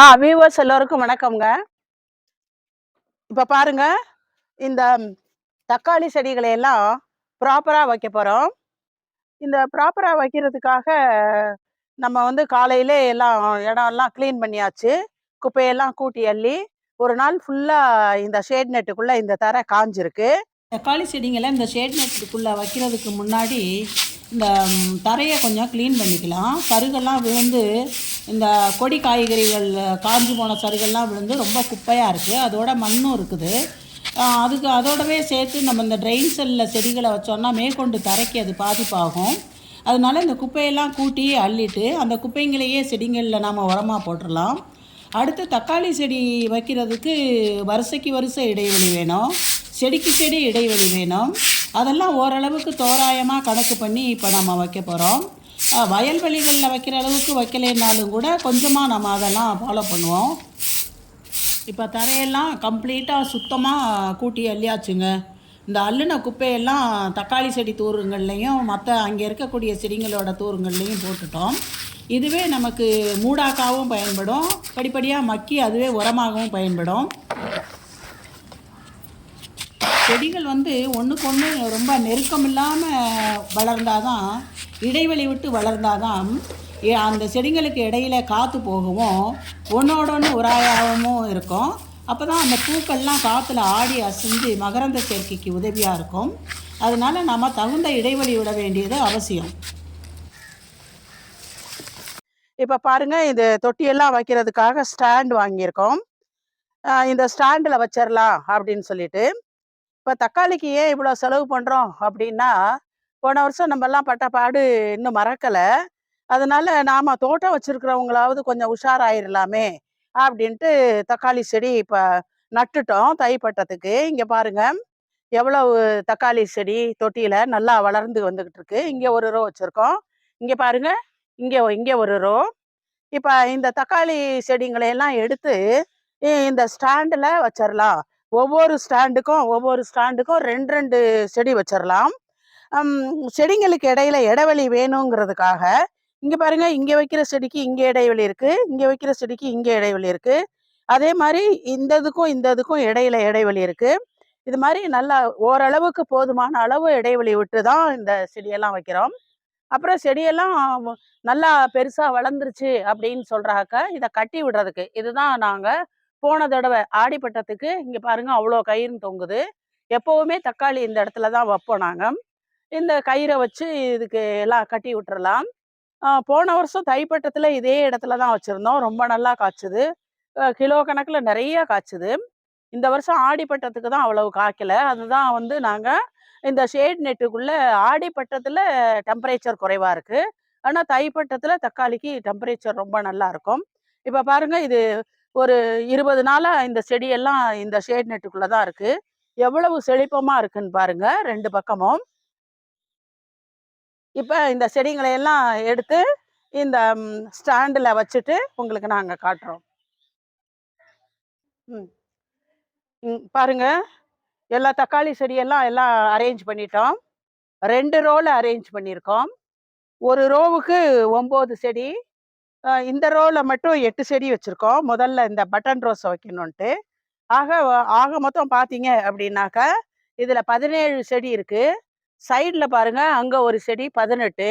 ஆ viewers எல்லோருக்கும் வணக்கம்ங்க. இப்போ பாருங்க இந்த தக்காளி செடிகளை எல்லாம் ப்ராப்பராக வைக்க போகிறோம் இந்த ப்ராப்பராக வைக்கிறதுக்காக நம்ம வந்து காலையிலே எல்லாம் இடம்லாம் க்ளீன் பண்ணியாச்சு. குப்பையெல்லாம் கூட்டி அள்ளி ஒரு நாள் ஃபுல்லாக இந்த ஷேட் நெட்டுக்குள்ளே இந்த தரை காஞ்சிருக்கு. தக்காளி செடிங்களை இந்த ஷேட் நெட்டுக்குள்ளே வைக்கிறதுக்கு முன்னாடி இந்த தரையை கொஞ்சம் க்ளீன் பண்ணிக்கலாம். கருகெல்லாம் விழுந்து இந்த கொடி காய்கறிகள் காஞ்சி போன சருகெல்லாம் விழுந்து ரொம்ப குப்பையாக இருக்குது அதோட மண்ணும் இருக்குது. அதுக்கு அதோடவே சேர்த்து நம்ம இந்த ட்ரெயின் செல்லில் செடிகளை வச்சோம்னா மேற்கொண்டு தரைக்கு அது பாதிப்பாகும். அதனால இந்த குப்பையெல்லாம் கூட்டி அள்ளிட்டு அந்த குப்பைங்களையே செடிங்களில் நாம் உரமாக போட்டுடலாம் அடுத்து தக்காளி செடி வைக்கிறதுக்கு வரிசைக்கு வரிசை இடைவெளி வேணும். செடிக்கு செடி இடைவெளி வேணும். அதெல்லாம் ஓரளவுக்கு தோராயமாக கணக்கு பண்ணி இப்போ நம்ம வைக்க போகிறோம் வயல்வெளிகளில் வைக்கிற அளவுக்கு வைக்கலைன்னாலும் கூட கொஞ்சமாக நம்ம அதெல்லாம் ஃபாலோ பண்ணுவோம். இப்போ தரையெல்லாம் கம்ப்ளீட்டாக சுத்தமாக கூட்டி அள்ளியாச்சுங்க. இந்த அல்லுன குப்பையெல்லாம் தக்காளி செடி தூருங்கள்லையும் மற்ற அங்கே இருக்கக்கூடிய செடிங்களோட தூருங்கள்லையும் போட்டுட்டோம். இதுவே நமக்கு மூடாக்காவும் பயன்படும். படிப்படியாக மக்கி அதுவே உரமாகவும் பயன்படும். செடிகள் வந்து ஒன்றுக்கு ஒன்று ரொம்ப நெருக்கம் இல்லாமல் வளர்ந்தாதான் இடைவெளி விட்டு வளர்ந்தாதான் அந்த செடிங்களுக்கு இடையில காற்று போகவும் ஒன்றோட ஒன்று உராயாகவும் இருக்கும். அப்போ தான் அந்த பூக்கள்லாம் காற்றுல ஆடி அசைஞ்சு மகரந்த சேர்க்கைக்கு உதவியாக இருக்கும். அதனால் நம்ம தகுந்த இடைவெளி விட வேண்டியது அவசியம். இப்போ பாருங்கள் இது தொட்டியெல்லாம் வைக்கிறதுக்காக ஸ்டாண்ட் வாங்கியிருக்கோம். இந்த ஸ்டாண்டில் வச்சிடலாம் அப்படின்னு சொல்லிட்டு. இப்போ தக்காளிக்கு ஏன் இவ்வளோ செலவு பண்ணுறோம் அப்படின்னா போன வருஷம் நம்மெல்லாம் பட்ட பாடு இன்னும் மறக்கலை. அதனால நாம தோட்டம் வச்சிருக்கிறவங்களாவது கொஞ்சம் உஷாராயிரலாமே அப்படின்ட்டு தக்காளி செடி இப்போ நட்டுட்டோம் தை பட்டத்துக்கு இங்கே பாருங்க. எவ்வளவு தக்காளி செடி தொட்டியில் நல்லா வளர்ந்து வந்துக்கிட்டு இருக்கு இங்கே ஒரு ரோ வச்சுருக்கோம். இங்கே பாருங்க. இங்கே இங்கே ஒரு ரோ. இப்போ இந்த தக்காளி செடிங்களையெல்லாம் எடுத்து இந்த ஸ்டாண்டில் வச்சிடலாம் ஒவ்வொரு ஸ்டாண்டுக்கும் ஒவ்வொரு ஸ்டாண்டுக்கும் ரெண்டு ரெண்டு செடி வச்சிடலாம் செடிங்களுக்கு இடையில இடைவெளி வேணுங்கிறதுக்காக இங்க பாருங்க இங்க வைக்கிற செடிக்கு இங்க இடைவெளி இருக்கு இங்க வைக்கிற செடிக்கு இங்க இடைவெளி இருக்கு. அதே மாதிரி இந்த இதுக்கும் இந்த இதுக்கும் இடையில இடைவெளி இருக்கு. இது மாதிரி நல்லா ஓரளவுக்கு போதுமான அளவு இடைவெளி விட்டு தான் இந்த செடியெல்லாம் வைக்கிறோம். அப்புறம் செடியெல்லாம் நல்லா பெருசாக வளர்ந்துருச்சு அப்படின்னு சொல்கிறாக்க இதை கட்டி விடுறதுக்கு. இதுதான் நாங்கள் போன தடவை ஆடிப்பட்டத்துக்கு இங்கே பாருங்கள் அவ்வளோ கயிறு தொங்குது. எப்போவுமே தக்காளி இந்த இடத்துல தான் வைப்போம் நாங்கள் இந்த கயிறை வச்சு இதுக்கு எல்லாம் கட்டி விட்டுறலாம். போன வருஷம் தைப்பட்டத்தில் இதே இடத்துல தான் வச்சுருந்தோம். ரொம்ப நல்லா காய்ச்சுது. கிலோ கணக்கில் நிறைய காய்ச்சுது. இந்த வருஷம் ஆடிப்பட்டத்துக்கு தான் அவ்வளவு காய்க்கல. அதுதான் வந்து நாங்கள் இந்த ஷேட் நெட்டுக்குள்ளே ஆடிப்பட்டத்தில் டெம்பரேச்சர் குறைவாக இருக்குது ஆனால் தைப்பட்டத்தில் தக்காளிக்கு டெம்பரேச்சர் ரொம்ப நல்லா இருக்கும். இப்போ பாருங்கள் இது ஒரு இருபது நாளாக இந்த செடியெல்லாம் இந்த ஷேட் நெட்டுக்குள்ளே தான் இருக்குது எவ்வளவு செழிப்பமாக இருக்குன்னு பாருங்கள் ரெண்டு பக்கமும். இப்போ இந்த செடிங்களை எல்லாம் எடுத்து இந்த ஸ்டாண்டில் வச்சுட்டு உங்களுக்கு நாங்கள் காட்டுறோம். ம். ம், பாருங்க. எல்லா தக்காளி செடியெல்லாம் எல்லாம் அரேஞ்ச் பண்ணிட்டோம். ரெண்டு ரோவில் அரேஞ்ச் பண்ணியிருக்கோம். ஒரு ரோவுக்கு ஒம்பது செடி. இந்த ரோவில் மட்டும் எட்டு செடி வச்சுருக்கோம். முதல்ல இந்த பட்டன் ரோஸை வைக்கணுன்ட்டு ஆக ஆக மொத்தம் பார்த்தீங்க அப்படின்னாக்கா இதில் பதினேழு செடி இருக்குது சைடில் பாருங்க அங்கே ஒரு செடி பதினெட்டு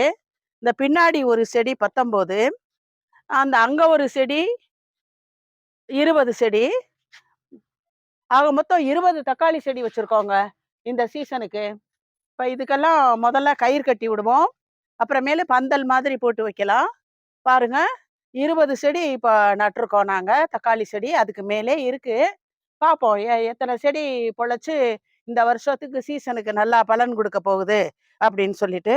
இந்த பின்னாடி ஒரு செடி பத்தொம்போது அந்த அங்கே ஒரு செடி இருபது செடி. ஆக மொத்தம் இருபது தக்காளி செடி வச்சுருக்கோங்க இந்த சீசனுக்கு. இப்போ இதுக்கெல்லாம் முதல்ல கயிறு கட்டி விடுவோம். அப்புறமேலு பந்தல் மாதிரி போட்டு வைக்கலாம். பாருங்க இருபது செடி இப்போ நட்டிருக்கோம் நாங்கள் தக்காளி செடி. அதுக்கு மேலே இருக்குது பார்ப்போம் எ- எத்தனை செடி பொழைச்சி இந்த வருஷத்துக்கு சீசனுக்கு நல்லா பலன் கொடுக்க போகுது அப்படின்னு சொல்லிட்டு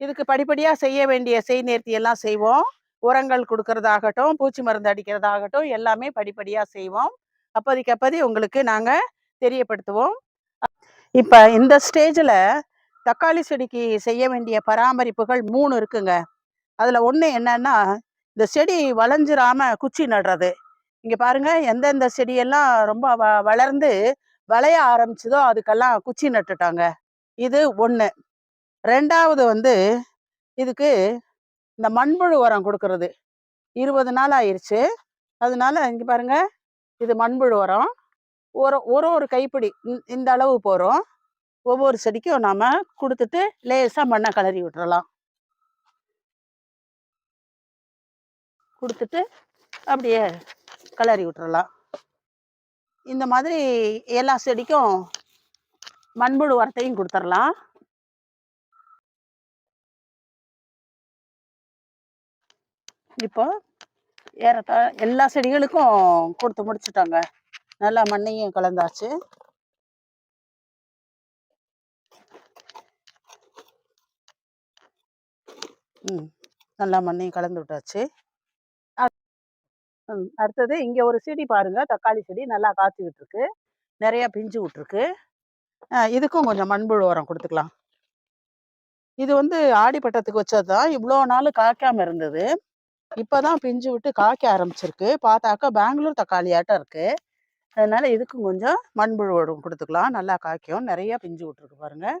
இதுக்கு படிப்படியாக செய்ய வேண்டிய செய்நேர்த்தி எல்லாம் செய்வோம். உரங்கள் கொடுக்கறதாகட்டும் பூச்சி மருந்து அடிக்கிறதாகட்டும் எல்லாமே படிப்படியாக செய்வோம். அப்போதைக்கு அப்போதி உங்களுக்கு நாங்கள் தெரியப்படுத்துவோம். இப்போ இந்த ஸ்டேஜில் தக்காளி செடிக்கு செய்ய வேண்டிய பராமரிப்புகள் மூணு இருக்குங்க. அதில் ஒன்று என்னன்னா இந்த செடி வளைஞ்சிராம குச்சி நடுறது. இங்கே பாருங்க எந்தெந்த செடியெல்லாம் ரொம்ப வ வளர்ந்து வளைய ஆரம்பிச்சதோ அதுக்கெல்லாம் குச்சி நட்டுட்டாங்க. இது ஒன்று ரெண்டாவது வந்து இதுக்கு இந்த மண்புழு உரம் கொடுக்கறது. இருபது நாள் ஆயிடுச்சு அதனால இங்கே பாருங்க இது மண்புழு உரம். ஒரு ஒரு ஒரு கைப்பிடி இந்த- இந்த அளவு போகிறோம் ஒவ்வொரு செடிக்கும் நாம் கொடுத்துட்டு லேசாக மண்ணை கிளறி விட்டுறலாம். கொடுத்துட்டு அப்படியே கிளறி விட்டுறலாம். இந்த மாதிரி எல்லா செடிக்கும் மண்புழு உரத்தையும் கொடுத்துடலாம் இப்போ ஏறத்தாழ எல்லா செடிகளுக்கும் கொடுத்து முடிச்சுட்டாங்க. நல்லா மண்ணையும் கலந்தாச்சு. ம் நல்லா மண்ணையும் கலந்து விட்டாச்சு. அடுத்தது இங்கே ஒரு செடி பாருங்கள் தக்காளி செடி நல்லா காய்ச்சிக்கிட்டு இருக்கு நிறையா பிஞ்சு விட்ருக்கு இதுக்கும் கொஞ்சம் மண்புழு உரம் கொடுத்துக்கலாம். இது வந்து ஆடிப்பட்டத்துக்கு வச்சது தான். இவ்வளோ நாள் காய்க்காம இருந்தது. இப்போ தான் பிஞ்சு விட்டு காய்க்க ஆரம்பிச்சிருக்கு. பார்த்தாக்கா பெங்களூர் தக்காளியாட்டம் இருக்குது அதனால் இதுக்கும் கொஞ்சம் மண்புழு உரம் கொடுத்துக்கலாம். நல்லா காய்க்கும். நிறையா பிஞ்சு விட்ருக்கு பாருங்கள்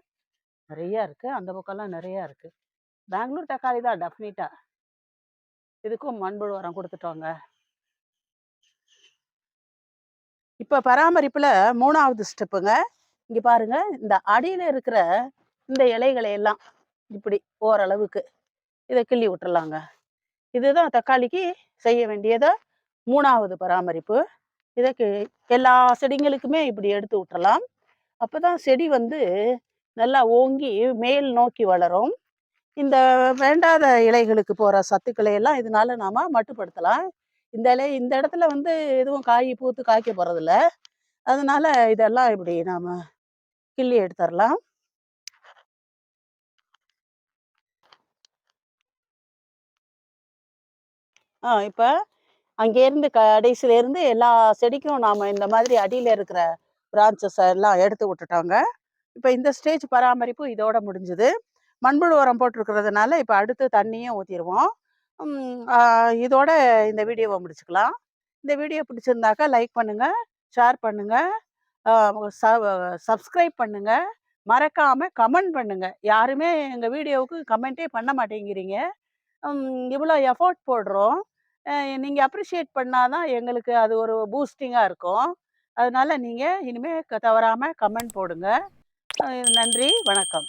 நிறையா இருக்குது அந்த பக்கம்லாம் நிறையா இருக்குது பெங்களூர் தக்காளி தான் டெஃபினட்டாக இதுக்கும் மண்புழு உரம் கொடுத்துட்டோங்க. இப்போ பராமரிப்பில் மூணாவது ஸ்டெப்புங்க. இங்கே பாருங்க இந்த அடியில் இருக்கிற இந்த இலைகளை எல்லாம் இப்படி ஓரளவுக்கு இதை கிள்ளி விட்டுறலாங்க. இதுதான் தக்காளிக்கு செய்ய வேண்டியது. மூணாவது பராமரிப்பு. இதற்கு எல்லா செடிங்களுக்குமே இப்படி எடுத்து விட்டுறலாம். அப்பதான் செடி வந்து நல்லா ஓங்கி மேல் நோக்கி வளரும். இந்த வேண்டாத இலைகளுக்கு போகிற சத்துக்களை எல்லாம் இதனால நாம் மட்டுப்படுத்தலாம். இந்த இலை இந்த இடத்துல வந்து எதுவும் காய் பூத்து காய்க்க போகிறதில்ல அதனால இதெல்லாம் இப்படி நாம் கிள்ளி எடுத்துடலாம் ஆ இப்போ அங்கேருந்து கடைசியிலேருந்து எல்லா செடிக்கும் நாம் இந்த மாதிரி அடியில் இருக்கிற பிரான்ச்சஸ் எல்லாம் எடுத்து விட்டுட்டோங்க. இப்போ இந்த ஸ்டேஜ் பராமரிப்பு இதோட முடிஞ்சுது. மண்புழு உரம் போட்டிருக்கிறதுனால இப்போ அடுத்து தண்ணியும் ஊற்றிடுவோம் இதோட இந்த வீடியோவை முடிச்சுக்கலாம். இந்த வீடியோ பிடிச்சிருந்தாக்கா லைக் பண்ணுங்கள் ஷேர் பண்ணுங்கள் சப்ஸ்கிரைப் பண்ணுங்கள் மறக்காமல் கமெண்ட் பண்ணுங்கள் யாருமே எங்கள் வீடியோவுக்கு கமெண்ட்டே பண்ண மாட்டேங்கிறீங்க. இவ்வளோ எஃபோர்ட் போடுறோம். நீங்கள் அப்ரிஷியேட் பண்ணால் தான் எங்களுக்கு அது ஒரு பூஸ்டிங்காக இருக்கும். அதனால நீங்கள் இனிமேல் க- கமெண்ட் போடுங்க. நன்றி வணக்கம்.